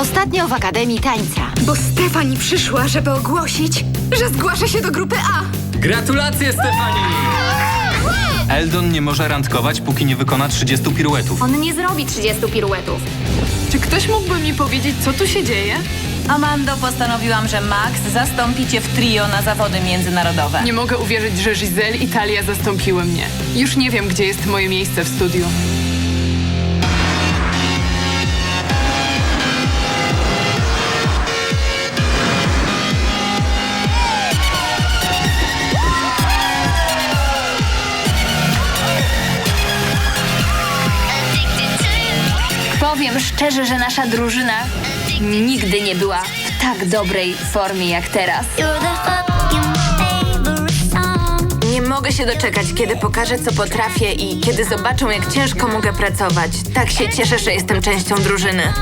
Ostatnio w Akademii Tańca. Bo Stefani przyszła, żeby ogłosić, że zgłasza się do grupy A. Gratulacje, Stefani! Eldon nie może randkować, póki nie wykona 30 piruetów. On nie zrobi 30 piruetów. Czy ktoś mógłby mi powiedzieć, co tu się dzieje? Amando, postanowiłam, że Max zastąpi cię w trio na zawody międzynarodowe. Nie mogę uwierzyć, że Giselle i Talia zastąpiły mnie. Już nie wiem, gdzie jest moje miejsce w studiu. Powiem szczerze, że nasza drużyna nigdy nie była w tak dobrej formie jak teraz. Nie mogę się doczekać, kiedy pokażę, co potrafię i kiedy zobaczą, jak ciężko mogę pracować. Tak się cieszę, że jestem częścią drużyny.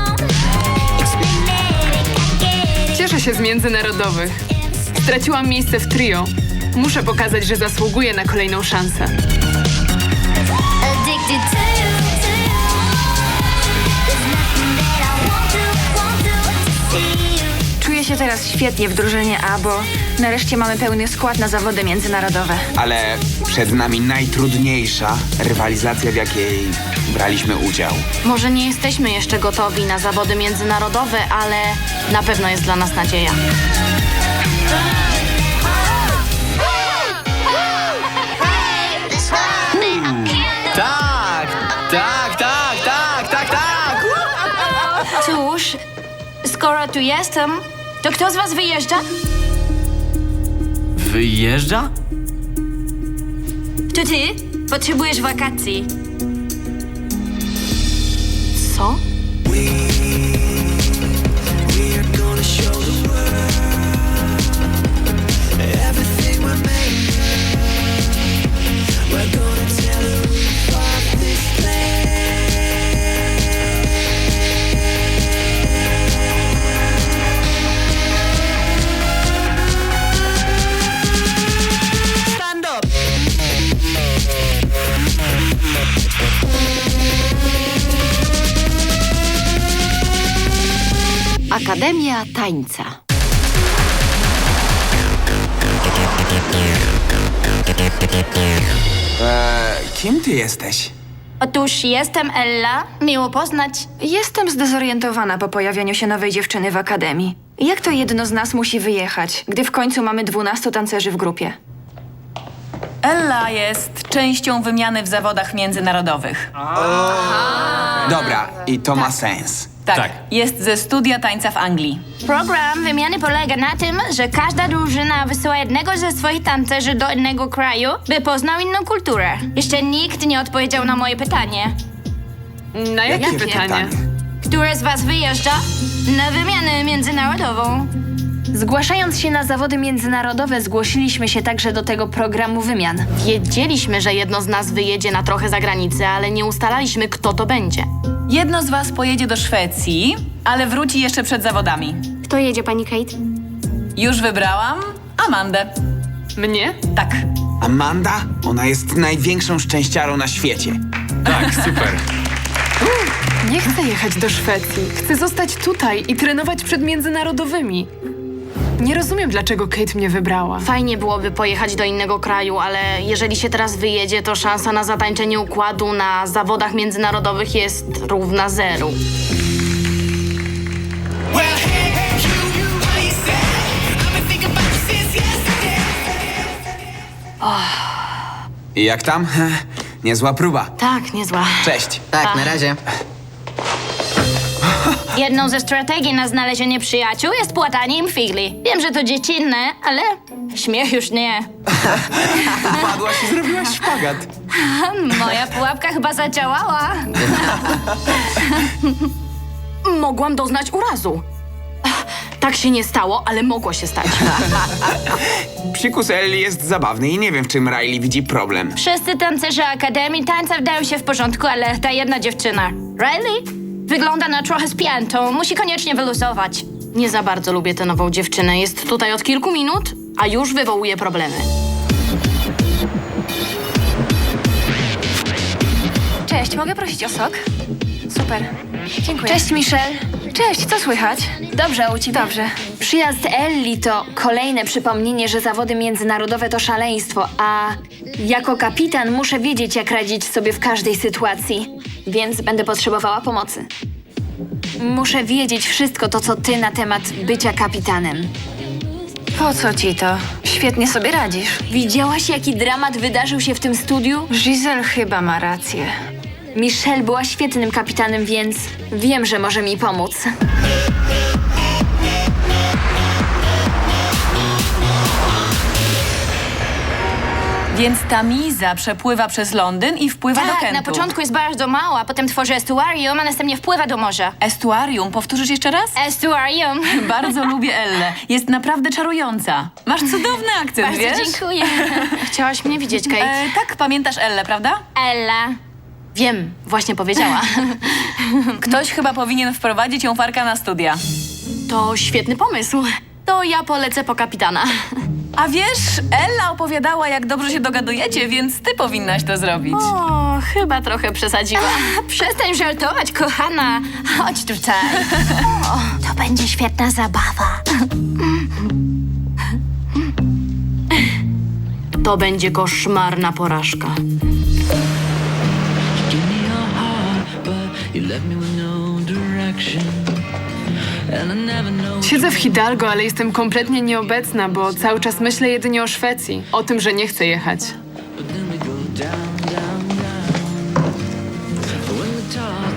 Cieszę się z międzynarodowych. Straciłam miejsce w trio. Muszę pokazać, że zasługuję na kolejną szansę. Się teraz świetnie w drużynie A, bo nareszcie mamy pełny skład na zawody międzynarodowe. Ale przed nami najtrudniejsza rywalizacja, w jakiej braliśmy udział. Może nie jesteśmy jeszcze gotowi na zawody międzynarodowe, ale na pewno jest dla nas nadzieja. Tak! Tak, tak, tak, tak, tak! Cóż, skoro tu jestem, to kto z was wyjeżdża? Wyjeżdża? To ty? Potrzebujesz wakacji. Tańca. Eee, kim ty jesteś? Otóż jestem Ella. Miło poznać. Jestem zdezorientowana po pojawieniu się nowej dziewczyny w akademii. Jak to jedno z nas musi wyjechać, gdy w końcu mamy 12 tancerzy w grupie? Ella jest częścią wymiany w zawodach międzynarodowych. Dobra, i to ma sens. Tak, Tak. jest ze studia tańca w Anglii. Program wymiany polega na tym, że każda drużyna wysyła jednego ze swoich tancerzy do innego kraju, by poznał inną kulturę. Jeszcze nikt nie odpowiedział na moje pytanie. Na jakie, pytanie? Które z was wyjeżdża na wymianę międzynarodową? Zgłaszając się na zawody międzynarodowe, zgłosiliśmy się także do tego programu wymian. Wiedzieliśmy, że jedno z nas wyjedzie na trochę za granicę, ale nie ustalaliśmy, kto to będzie. Jedno z was pojedzie do Szwecji, ale wróci jeszcze przed zawodami. Kto jedzie, pani Kate? Już wybrałam Amandę. Mnie? Tak. Amanda? Ona jest największą szczęściarą na świecie. Tak, super. Nie chcę jechać do Szwecji. Chcę zostać tutaj i trenować przed międzynarodowymi. Nie rozumiem, dlaczego Kate mnie wybrała. Fajnie byłoby pojechać do innego kraju, ale jeżeli się teraz wyjedzie, to szansa na zatańczenie układu na zawodach międzynarodowych jest równa zeru. I jak tam? Niezła próba. Tak, niezła. Cześć. Tak, na razie. Jedną ze strategii na znalezienie przyjaciół jest płatanie im figli. Wiem, że to dziecinne, ale śmiech już nie. Padłaś i zrobiłaś szpagat. Moja pułapka chyba zadziałała. Mogłam doznać urazu. Tak się nie stało, ale mogło się stać. Psikus Ellie jest zabawny i nie wiem, w czym Riley widzi problem. Wszyscy tancerze Akademii Tańca wdają się w porządku, ale ta jedna dziewczyna, Riley, wygląda na trochę spiętą. Musi koniecznie wyluzować. Nie za bardzo lubię tę nową dziewczynę. Jest tutaj od kilku minut, a już wywołuje problemy. Cześć, mogę prosić o sok? Super. Dziękuję. Cześć, Michelle. Cześć, co słychać? Dobrze, a u ciebie? Dobrze. Przyjazd Elli to kolejne przypomnienie, że zawody międzynarodowe to szaleństwo, a jako kapitan muszę wiedzieć, jak radzić sobie w każdej sytuacji, więc będę potrzebowała pomocy. Muszę wiedzieć wszystko to, co ty na temat bycia kapitanem. Po co ci to? Świetnie sobie radzisz. Widziałaś, jaki dramat wydarzył się w tym studiu? Giselle chyba ma rację. Michelle była świetnym kapitanem, więc wiem, że może mi pomóc. Więc Tamiza przepływa przez Londyn i wpływa do Tak, Kentu. na początku jest bardzo mała, potem tworzy estuarium, a następnie wpływa do morza. Estuarium, powtórzysz jeszcze raz? Estuarium. Bardzo lubię Ellę. Jest naprawdę czarująca. Masz cudowny akcent, Bardzo wiesz? dziękuję. Chciałaś mnie widzieć, Kate. E, tak, pamiętasz Ellę, prawda? Ella. Wiem, właśnie powiedziała. Ktoś chyba powinien wprowadzić ją Farka na studia. To świetny pomysł. To ja polecę po kapitana. A wiesz, Ella opowiadała, jak dobrze się dogadujecie, więc ty powinnaś to zrobić. O, chyba trochę przesadziła. Przestań żartować, kochana. Chodź tutaj. O, to będzie świetna zabawa. To będzie koszmarna porażka. Siedzę w Hidalgo, ale jestem kompletnie nieobecna, bo cały czas myślę jedynie o Szwecji. O tym, że nie chcę jechać.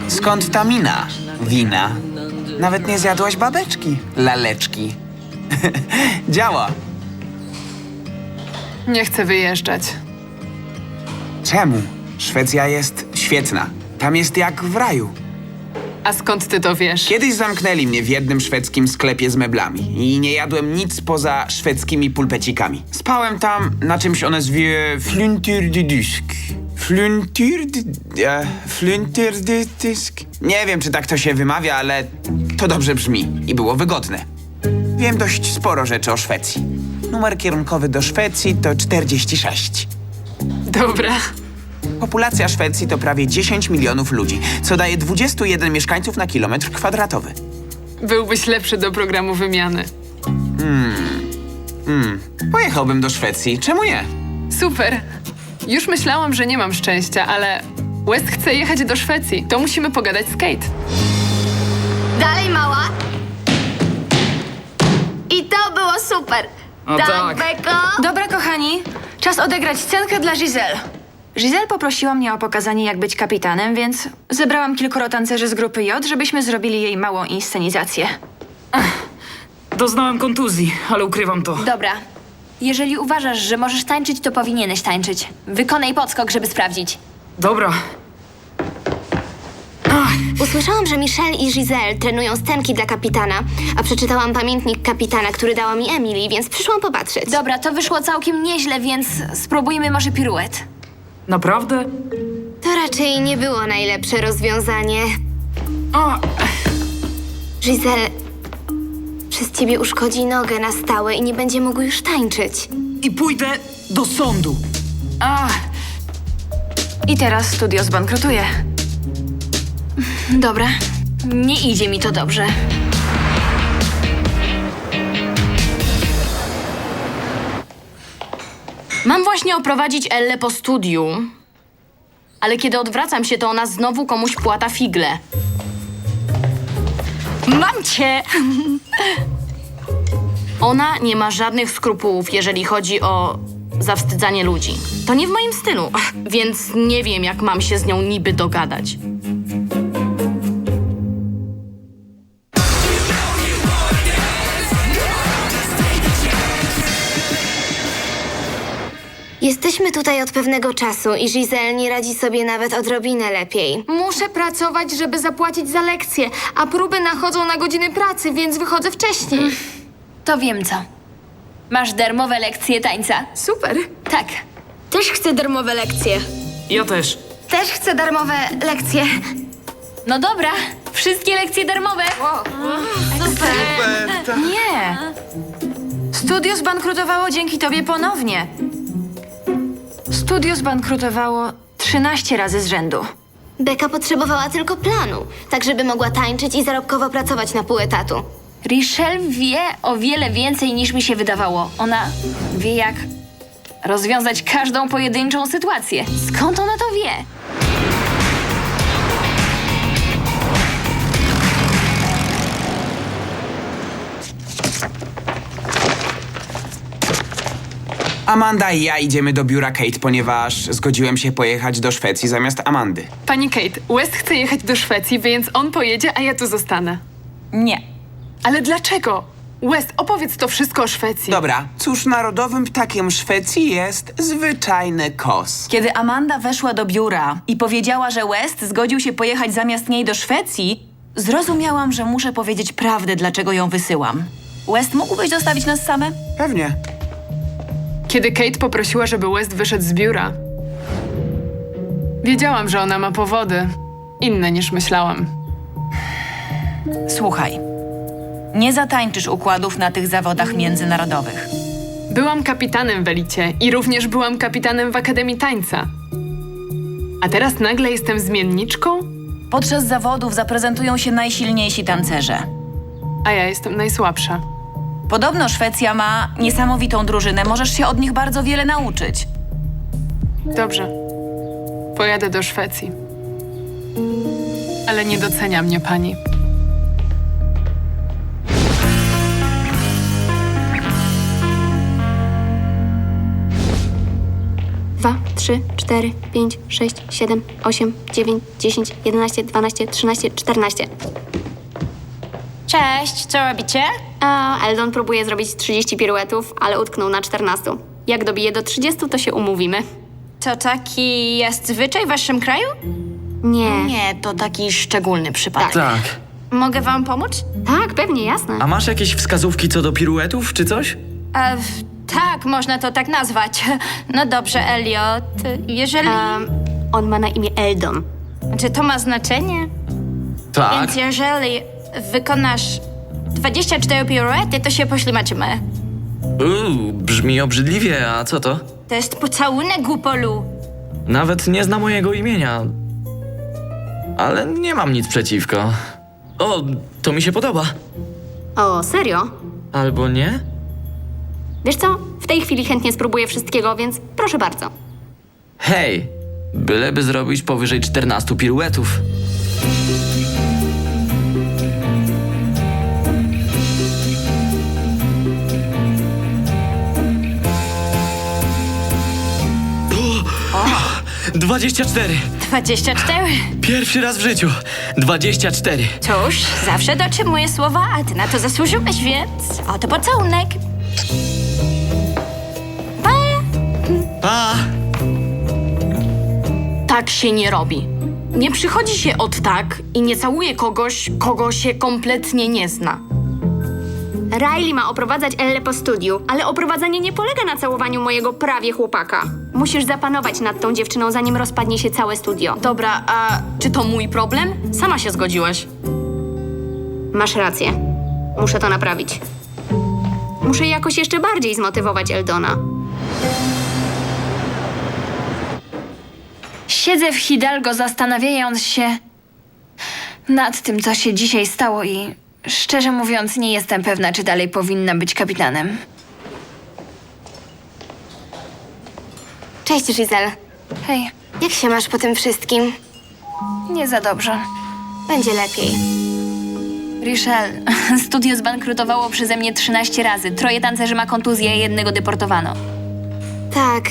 Skąd ta mina? Wina. Nawet nie zjadłaś babeczki. Laleczki. Działa. Nie chcę wyjeżdżać. Czemu? Szwecja jest świetna. Tam jest jak w raju. A skąd ty to wiesz? Kiedyś zamknęli mnie w jednym szwedzkim sklepie z meblami i nie jadłem nic poza szwedzkimi pulpecikami. Spałem tam na czymś o nazwie Fluntur de Dusk. De... E, Fluntur de Dusk? Nie wiem, czy tak to się wymawia, ale to dobrze brzmi i było wygodne. Wiem dość sporo rzeczy o Szwecji. Numer kierunkowy do Szwecji to 46. Dobra. Populacja Szwecji to prawie 10 milionów ludzi, co daje 21 mieszkańców na kilometr kwadratowy. Byłbyś lepszy do programu wymiany. Pojechałbym do Szwecji, czemu nie? Super. Już myślałam, że nie mam szczęścia, ale West chce jechać do Szwecji. To musimy pogadać z Kate. Dalej, mała. I to było super. O tak. Beko. Dobra, kochani, czas odegrać scenkę dla Giselle. Giselle poprosiła mnie o pokazanie, jak być kapitanem, więc zebrałam kilkoro tancerzy z grupy J, żebyśmy zrobili jej małą inscenizację. Doznałem kontuzji, ale ukrywam to. Dobra. Jeżeli uważasz, że możesz tańczyć, to powinieneś tańczyć. Wykonaj podskok, żeby sprawdzić. Dobra. Usłyszałam, że Michelle i Giselle trenują scenki dla kapitana, a przeczytałam pamiętnik kapitana, który dała mi Emily, więc przyszłam popatrzeć. Dobra, to wyszło całkiem nieźle, więc spróbujmy może piruet. Naprawdę? To raczej nie było najlepsze rozwiązanie. A, Giselle, przez ciebie uszkodzi nogę na stałe i nie będzie mógł już tańczyć. I pójdę do sądu. A, I teraz studio zbankrutuje. Dobra. Nie idzie mi to dobrze. Mam właśnie oprowadzić Ellę po studiu. Ale kiedy odwracam się, to ona znowu komuś płata figle. Mam cię! Ona nie ma żadnych skrupułów, jeżeli chodzi o zawstydzanie ludzi. To nie w moim stylu, więc nie wiem, jak mam się z nią niby dogadać. Jesteśmy tutaj od pewnego czasu i Giselle nie radzi sobie nawet odrobinę lepiej. Muszę pracować, żeby zapłacić za lekcje, a próby nachodzą na godziny pracy, więc wychodzę wcześniej. To wiem co. Masz darmowe lekcje tańca. Super. Tak. Też chcę darmowe lekcje. ja też. Też chcę darmowe lekcje. No dobra. Wszystkie lekcje darmowe. Nie! Studio zbankrutowało dzięki tobie ponownie. Studio zbankrutowało 13 razy z rzędu. Beka potrzebowała tylko planu, tak żeby mogła tańczyć i zarobkowo pracować na pół etatu. Richelle wie o wiele więcej niż mi się wydawało. Ona wie jak rozwiązać każdą pojedynczą sytuację. Skąd ona to wie? Amanda i ja idziemy do biura Kate, ponieważ zgodziłem się pojechać do Szwecji zamiast Amandy. Pani Kate, West chce jechać do Szwecji, więc on pojedzie, a ja tu zostanę. Nie. Ale dlaczego? West, opowiedz to wszystko o Szwecji. Dobra, cóż narodowym ptakiem Szwecji jest zwyczajny kos. Kiedy Amanda weszła do biura i powiedziała, że West zgodził się pojechać zamiast niej do Szwecji, zrozumiałam, że muszę powiedzieć prawdę, dlaczego ją wysyłam. West, mógłbyś zostawić nas same? Pewnie. Kiedy Kate poprosiła, żeby West wyszedł z biura, wiedziałam, że ona ma powody. Inne niż myślałam. Słuchaj. Nie zatańczysz układów na tych zawodach międzynarodowych. Byłam kapitanem w Elicie i również byłam kapitanem w Akademii Tańca. A teraz nagle jestem zmienniczką, Podczas zawodów zaprezentują się najsilniejsi tancerze. a ja jestem najsłabsza. Podobno Szwecja ma niesamowitą drużynę, możesz się od nich bardzo wiele nauczyć. Dobrze. Pojadę do Szwecji. Ale nie docenia mnie pani. Dwa, trzy, cztery, pięć, sześć, siedem, osiem, dziewięć, dziesięć, jedenaście, dwanaście, trzynaście, czternaście. Cześć, co robicie? A Eldon próbuje zrobić 30 piruetów, ale utknął na 14. Jak dobije do 30, to się umówimy. To taki jest zwyczaj w waszym kraju? Nie. Nie, to taki szczególny przypadek. Tak. Mogę wam pomóc? Tak, pewnie, jasne. A masz jakieś wskazówki co do piruetów czy coś? E, tak, można to tak nazwać. No dobrze, Elliot. Jeżeli... Um, on ma na imię Eldon. Czy to ma znaczenie? Tak. Więc jeżeli wykonasz 24 piruety, to się poślimaczymy. Uuu, brzmi obrzydliwie, a co to? To jest pocałunek Gupolu. Nawet nie zna mojego imienia. Ale nie mam nic przeciwko. O, to mi się podoba. O, serio? Albo nie? Wiesz co? W tej chwili chętnie spróbuję wszystkiego, więc proszę bardzo. Hej, byleby zrobić powyżej 14 piruetów. 24. 24. Pierwszy raz w życiu. 24. Cóż, zawsze dotrzymuję słowa, a ty na to zasłużyłeś, więc oto pocałunek. Pa! Tak się nie robi. Nie przychodzi się od tak i nie całuje kogoś, kogo się kompletnie nie zna. Riley ma oprowadzać Elle po studiu, ale oprowadzanie nie polega na całowaniu mojego prawie chłopaka. Musisz zapanować nad tą dziewczyną, zanim rozpadnie się całe studio. Dobra, a czy to mój problem? Sama się zgodziłaś. Masz rację. Muszę to naprawić. Muszę jakoś jeszcze bardziej zmotywować Eldona. Siedzę w Hidalgo zastanawiając się nad tym, co się dzisiaj stało i szczerze mówiąc nie jestem pewna, czy dalej powinna być kapitanem. Cześć, Giselle. Hej, Jak się masz po tym wszystkim? nie za dobrze. Będzie lepiej. Richelle, studio zbankrutowało przeze mnie 13 razy. Troje tancerzy ma kontuzję, jednego deportowano. Tak,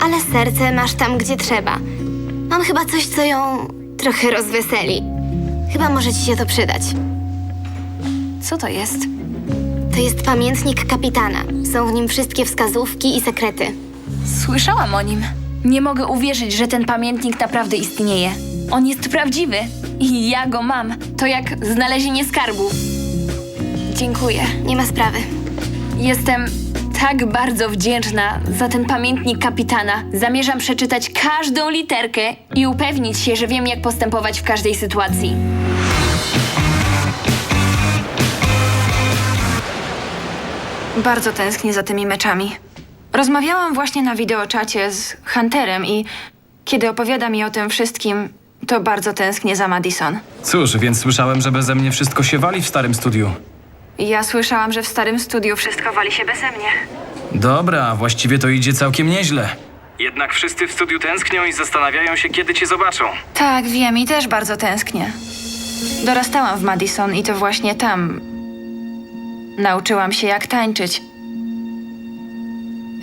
ale serce masz tam, gdzie trzeba. Mam chyba coś, co ją trochę rozweseli. Chyba może ci się to przydać. Co to jest? To jest pamiętnik kapitana. Są w nim wszystkie wskazówki i sekrety. Słyszałam o nim. Nie mogę uwierzyć, że ten pamiętnik naprawdę istnieje. On jest prawdziwy i ja go mam. To jak znalezienie skarbu. Dziękuję. Nie ma sprawy. Jestem tak bardzo wdzięczna za ten pamiętnik kapitana. Zamierzam przeczytać każdą literkę i upewnić się, że wiem, jak postępować w każdej sytuacji. Bardzo tęsknię za tymi meczami. Rozmawiałam właśnie na wideoczacie z Hunterem i kiedy opowiada mi o tym wszystkim, to bardzo tęsknię za Madison. Cóż, więc słyszałem, że beze mnie wszystko się wali w starym studiu. Ja słyszałam, że w starym studiu wszystko wali się beze mnie. Dobra, właściwie to idzie całkiem nieźle. Jednak wszyscy w studiu tęsknią i zastanawiają się, kiedy cię zobaczą. Tak, wiem i też bardzo tęsknię. Dorastałam w Madison i to właśnie tam nauczyłam się, jak tańczyć.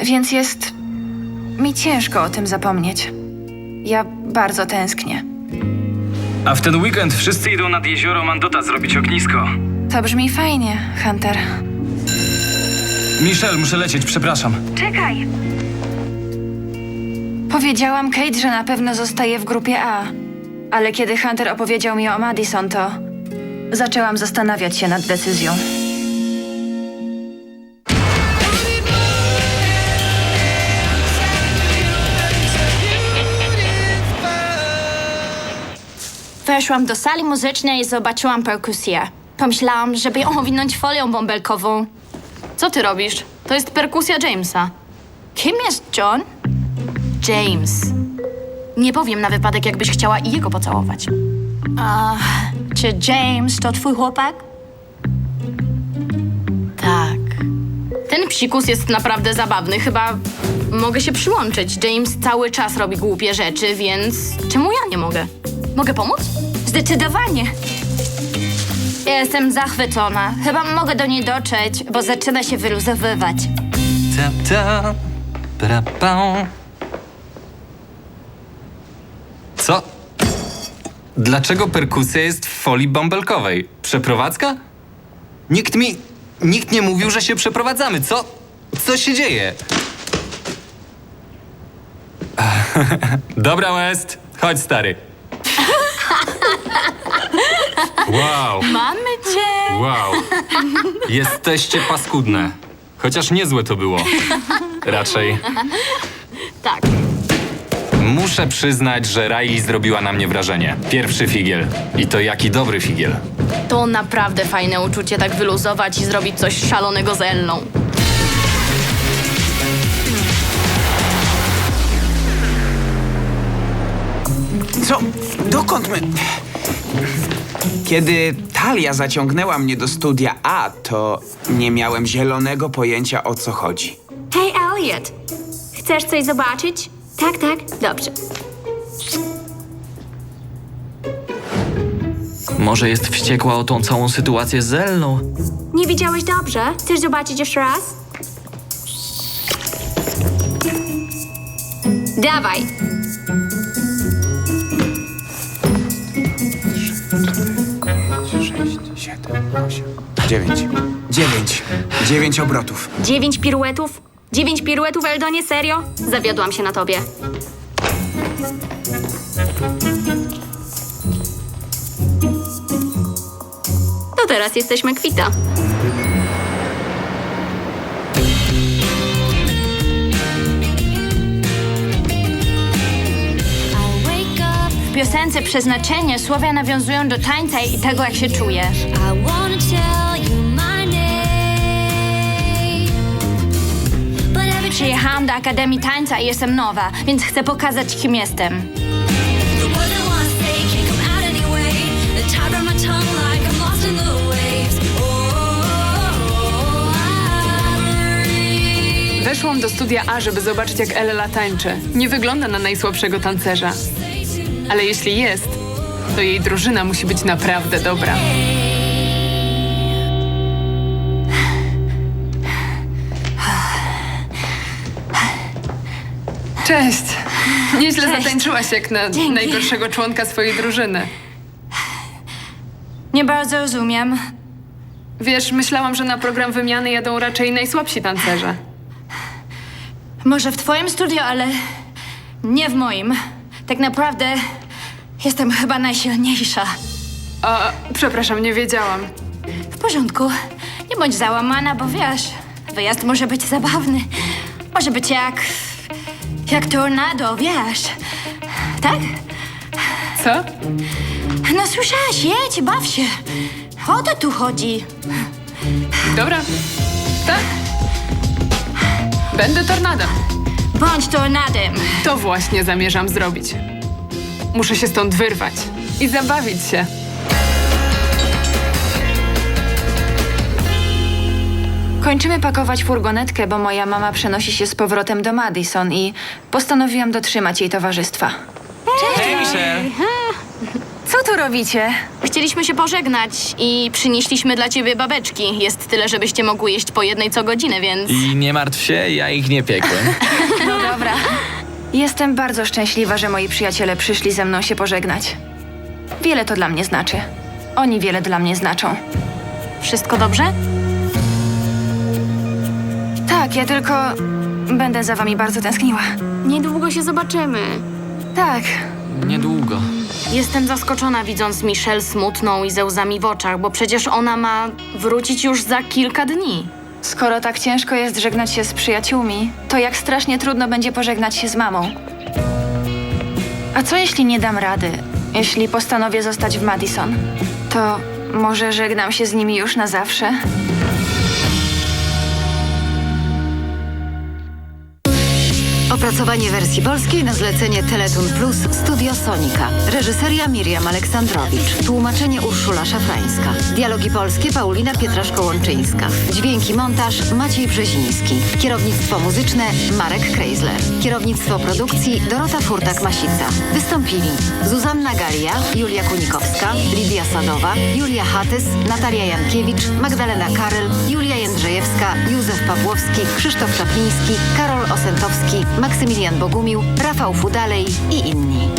Więc jest mi ciężko o tym zapomnieć. Ja bardzo tęsknię. A w ten weekend wszyscy idą nad jezioro Mandota zrobić ognisko. To brzmi fajnie, Hunter. Michelle, muszę lecieć, przepraszam. Czekaj! Powiedziałam Kate, że na pewno zostaje w grupie A. Ale kiedy Hunter opowiedział mi o Madison, to zaczęłam zastanawiać się nad decyzją. Weszłam do sali muzycznej i zobaczyłam perkusję. Pomyślałam, żeby ją owinąć folią bąbelkową. Co ty robisz? To jest perkusja Jamesa. Kim jest John? James. Nie powiem na wypadek, jakbyś chciała i jego pocałować. A czy James to twój chłopak? Tak. Ten psikus jest naprawdę zabawny. Chyba mogę się przyłączyć. James cały czas robi głupie rzeczy, więc czemu ja nie mogę? Mogę pomóc? Zdecydowanie. Jestem zachwycona. Chyba mogę do niej dotrzeć, bo zaczyna się wyluzowywać. Ta, ta, pra, pa. Co? Dlaczego perkusja jest w folii bąbelkowej? Przeprowadzka? Nikt mi... Nikt nie mówił, że się przeprowadzamy. Co? Co się dzieje? Dobra, West. Chodź, stary. Wow. Mamy cię! Wow. Jesteście paskudne. Chociaż niezłe to było. Raczej. Tak. Muszę przyznać, że Riley zrobiła na mnie wrażenie. Pierwszy figiel. I to jaki dobry figiel. To naprawdę fajne uczucie tak wyluzować i zrobić coś szalonego z Ellą. Co? Dokąd my... Kiedy Talia zaciągnęła mnie do studia A, to nie miałem zielonego pojęcia o co chodzi. Hej, Elliot! Chcesz coś zobaczyć? Tak, tak, dobrze. Może jest wściekła o tą całą sytuację z Zellą? Nie widziałeś dobrze? Chcesz zobaczyć jeszcze raz? Dawaj! Siedem, osiem, dziewięć. Dziewięć. Dziewięć obrotów. Dziewięć piruetów? Dziewięć piruetów, Eldonie? Serio? Zawiodłam się na tobie. To teraz jesteśmy kwita. W piosence Przeznaczenie słowia nawiązują do tańca i tego, jak się czujesz. Przyjechałam do Akademii Tańca i jestem nowa, więc chcę pokazać, kim jestem. Weszłam do studia A, żeby zobaczyć, jak Ella tańczy. Nie wygląda na najsłabszego tancerza. Ale jeśli jest, to jej drużyna musi być naprawdę dobra. Cześć! Nieźle zatańczyłaś jak na najgorszego członka swojej drużyny. Nie bardzo rozumiem. Wiesz, myślałam, że na program wymiany jadą raczej najsłabsi tancerze. Może w twoim studio, ale nie w moim. Tak naprawdę jestem chyba najsilniejsza. A, przepraszam, nie wiedziałam. W porządku. Nie bądź załamana, bo wiesz, wyjazd może być zabawny. Może być jak. jak tornado, wiesz. Tak? Co? No słyszałaś, jedź, baw się. O to tu chodzi. Dobra. Tak. Będę tornadem. Bądź tornadem. To właśnie zamierzam zrobić. Muszę się stąd wyrwać i zabawić się. Kończymy pakować furgonetkę, bo moja mama przenosi się z powrotem do Madison i postanowiłam dotrzymać jej towarzystwa. Hej, Michelle! Co tu robicie? Chcieliśmy się pożegnać i przynieśliśmy dla ciebie babeczki. Jest tyle, żebyście mogły jeść po jednej co godzinę, więc... I nie martw się, ja ich nie piekłem. No dobra. Jestem bardzo szczęśliwa, że moi przyjaciele przyszli ze mną się pożegnać. Wiele to dla mnie znaczy. Oni wiele dla mnie znaczą. Wszystko dobrze? Tak, ja tylko będę za wami bardzo tęskniła. Niedługo się zobaczymy. Tak, Niedługo. Jestem zaskoczona widząc Michelle smutną i ze łzami w oczach, bo przecież ona ma wrócić już za kilka dni. Skoro tak ciężko jest żegnać się z przyjaciółmi, to jak strasznie trudno będzie pożegnać się z mamą. A co jeśli nie dam rady? Jeśli postanowię zostać w Madison? To może żegnam się z nimi już na zawsze? Opracowanie wersji polskiej na zlecenie Teletun Plus Studio Sonika. Reżyseria Miriam Aleksandrowicz. Tłumaczenie Urszula Szafrańska. Dialogi polskie Paulina Pietraszko-Łączyńska. Dźwięki montaż Maciej Brzeziński. Kierownictwo muzyczne Marek Kreisler. Kierownictwo produkcji Dorota Furtak-Masica. Wystąpili Zuzanna Galia, Julia Kunikowska, Lidia Sadowa, Julia Hatys, Natalia Jankiewicz, Magdalena Karel, Julia Jędrzejewska, Józef Pawłowski, Krzysztof Czapliński, Karol Osentowski, Maksymilian Bogumił, Rafał Fudalej i inni.